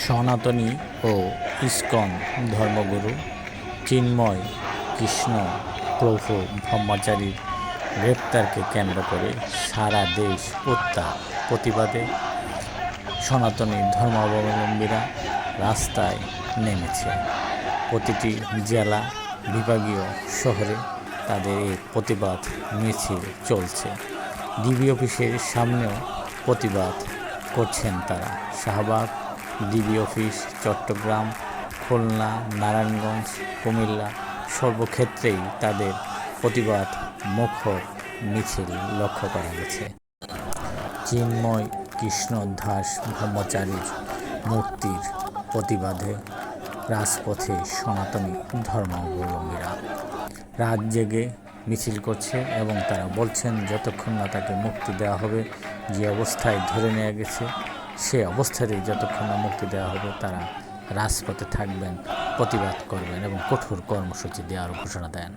সনাতনী ও ইস্কন ধর্মগুরু চিন্ময় কৃষ্ণ প্রভু ব্রহ্মচারীর গ্রেপ্তারকে কেন্দ্র করে সারা দেশ উত্তাপ প্রতিবাদে সনাতনী ধর্মাবলম্বীরা রাস্তায় নেমেছে। প্রতিটি জেলা বিভাগীয় শহরে তাদের এই প্রতিবাদ মিছিল চলছে। ডিবি অফিসের সামনেও প্রতিবাদ করছেন তারা। শাহবাগ ডিবি অফিস, চট্টগ্রাম, খুলনা, নারায়ণগঞ্জ, কুমিল্লা সর্বক্ষেত্রেই তাদের প্রতিবাদ মুখর মিছিল লক্ষ্য করা গেছে। চিন্ময় কৃষ্ণ দাস ব্রহ্মচারীর মূর্তির প্রতিবাদে রাজপথে সনাতনী ধর্মাবলম্বীরা রাত জেগে মিছিল করছে এবং তারা বলছেন, যতক্ষণ না তাকে মুক্তি দেওয়া হবে, যে অবস্থায় ধরে নেওয়া গেছে সে অবস্থাতেই যতক্ষণ না মুক্তি দেওয়া হবে, তারা রাজপথে থাকবেন, প্রতিবাদ করবেন এবং কঠোর কর্মসূচি দেওয়ার ঘোষণা দেন।